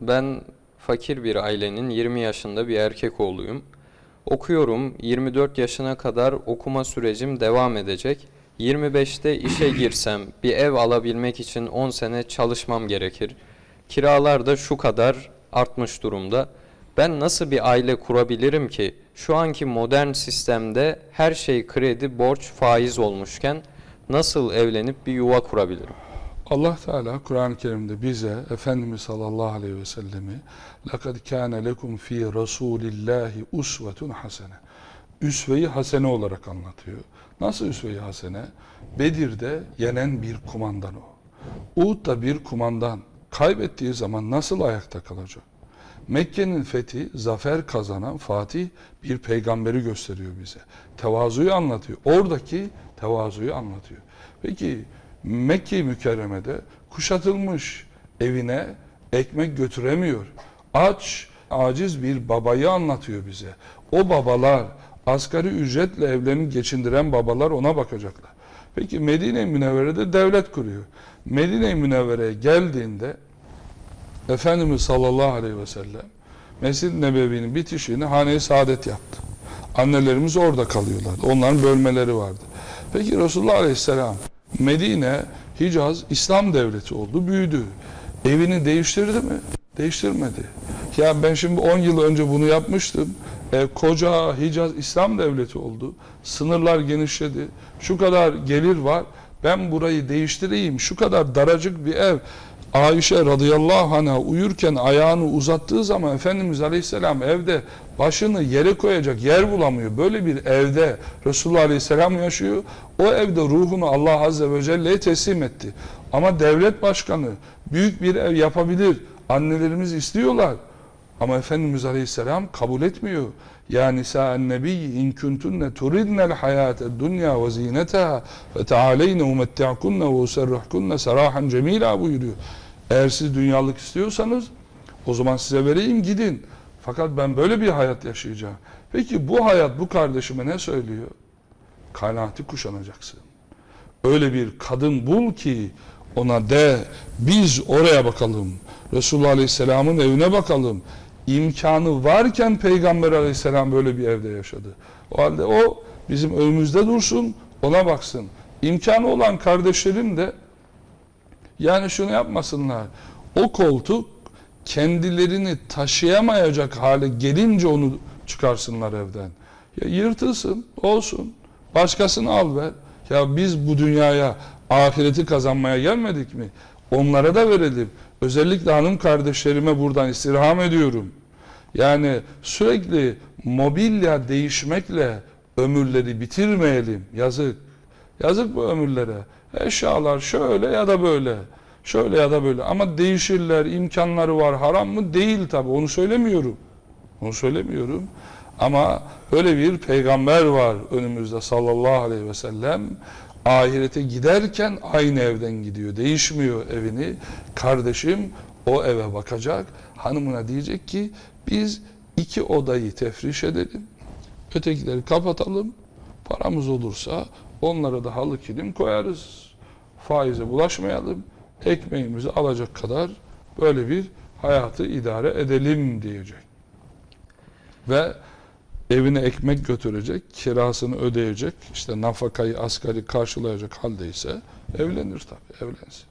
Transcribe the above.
Ben fakir bir ailenin 20 yaşında bir erkek oğluyum. Okuyorum. 24 yaşına kadar okuma sürecim devam edecek. 25'te işe girsem bir ev alabilmek için 10 sene çalışmam gerekir. Kiralar da şu kadar artmış durumda. Ben nasıl bir aile kurabilirim ki şu anki modern sistemde her şey kredi, borç, faiz olmuşken nasıl evlenip bir yuva kurabilirim? Allah Teala Kur'an-ı Kerim'de bize Efendimiz sallallahu aleyhi ve sellemi لَقَدْ كَانَ لَكُمْ ف۪ي رَسُولِ اللّٰهِ اُسْوَةٌ hasene Üsve-i hasene olarak anlatıyor. Nasıl üsve-i hasene? Bedir'de yenen bir kumandan o. Uhud'da bir kumandan kaybettiği zaman nasıl ayakta kalacak? Mekke'nin fethi, zafer kazanan Fatih bir peygamberi gösteriyor bize. Tevazuyu anlatıyor. Oradaki tevazuyu anlatıyor. Peki Mekke-i Mükerreme'de kuşatılmış evine ekmek götüremiyor. Aç, aciz bir babayı anlatıyor bize. O babalar, asgari ücretle evlerini geçindiren babalar ona bakacaklar. Peki Medine-i Münevvere'de devlet kuruyor. Medine-i Münevvere'ye geldiğinde Efendimiz sallallahu aleyhi ve sellem Mescid-i Nebevi'nin bitişini hane-i saadet yaptı. Annelerimiz orada kalıyorlardı. Onların bölmeleri vardı. Peki Resulullah aleyhisselam Medine, Hicaz İslam devleti oldu, büyüdü. Evini değiştirdi mi? Değiştirmedi. Ya ben şimdi 10 yıl önce bunu yapmıştım. E, koca Hicaz İslam devleti oldu. Sınırlar genişledi. Şu kadar gelir var. Ben burayı değiştireyim. Şu kadar daracık bir ev. Ayşe radıyallahu anh'a uyurken ayağını uzattığı zaman Efendimiz aleyhisselam evde başını yere koyacak yer bulamıyor. Böyle bir evde Resulullah aleyhisselam yaşıyor. O evde ruhunu Allah azze ve celle'ye teslim etti. Ama devlet başkanı büyük bir ev yapabilir. Annelerimiz istiyorlar. Ama Efendimiz Aleyhisselam kabul etmiyor. Ya nisa'en nebiyyi in kuntunne turidnel hayate dünya ve zinetaha fe tealeyne umetti'kunne ve userruhkunne serahan cemila buyuruyor. Eğer siz dünyalık istiyorsanız o zaman size vereyim gidin. Fakat ben böyle bir hayat yaşayacağım. Peki bu hayat bu kardeşime ne söylüyor? Kanaati kuşanacaksın. Öyle bir kadın bul ki ona de biz oraya bakalım. Resulullah Aleyhisselam'ın evine bakalım. İmkanı varken Peygamber Aleyhisselam böyle bir evde yaşadı. O halde o bizim önümüzde dursun, ona baksın. İmkanı olan kardeşlerim de yani şunu yapmasınlar. O koltuk kendilerini taşıyamayacak hale gelince onu çıkarsınlar evden. Ya yırtılsın, olsun. Başkasını al ver. Ya biz bu dünyaya ahireti kazanmaya gelmedik mi? Onlara da verelim. Özellikle hanım kardeşlerime buradan istirham ediyorum. Yani sürekli mobilya değişmekle ömürleri bitirmeyelim. Yazık. Yazık bu ömürlere. Eşyalar şöyle ya da böyle. Şöyle ya da böyle. Ama değişirler, imkanları var. Haram mı? Değil tabi. Onu söylemiyorum. Onu söylemiyorum. Ama öyle bir peygamber var önümüzde sallallahu aleyhi ve sellem. Ahirete giderken aynı evden gidiyor. Değişmiyor evini. Kardeşim o eve bakacak. Hanımına diyecek ki biz iki odayı tefriş edelim. Ötekileri kapatalım. Paramız olursa onlara da halı kilim koyarız. Faize bulaşmayalım. Ekmeğimizi alacak kadar böyle bir hayatı idare edelim diyecek. Ve evine ekmek götürecek, kirasını ödeyecek, işte nafakayı asgari karşılayacak haldeyse evlenir tabii, evlensin.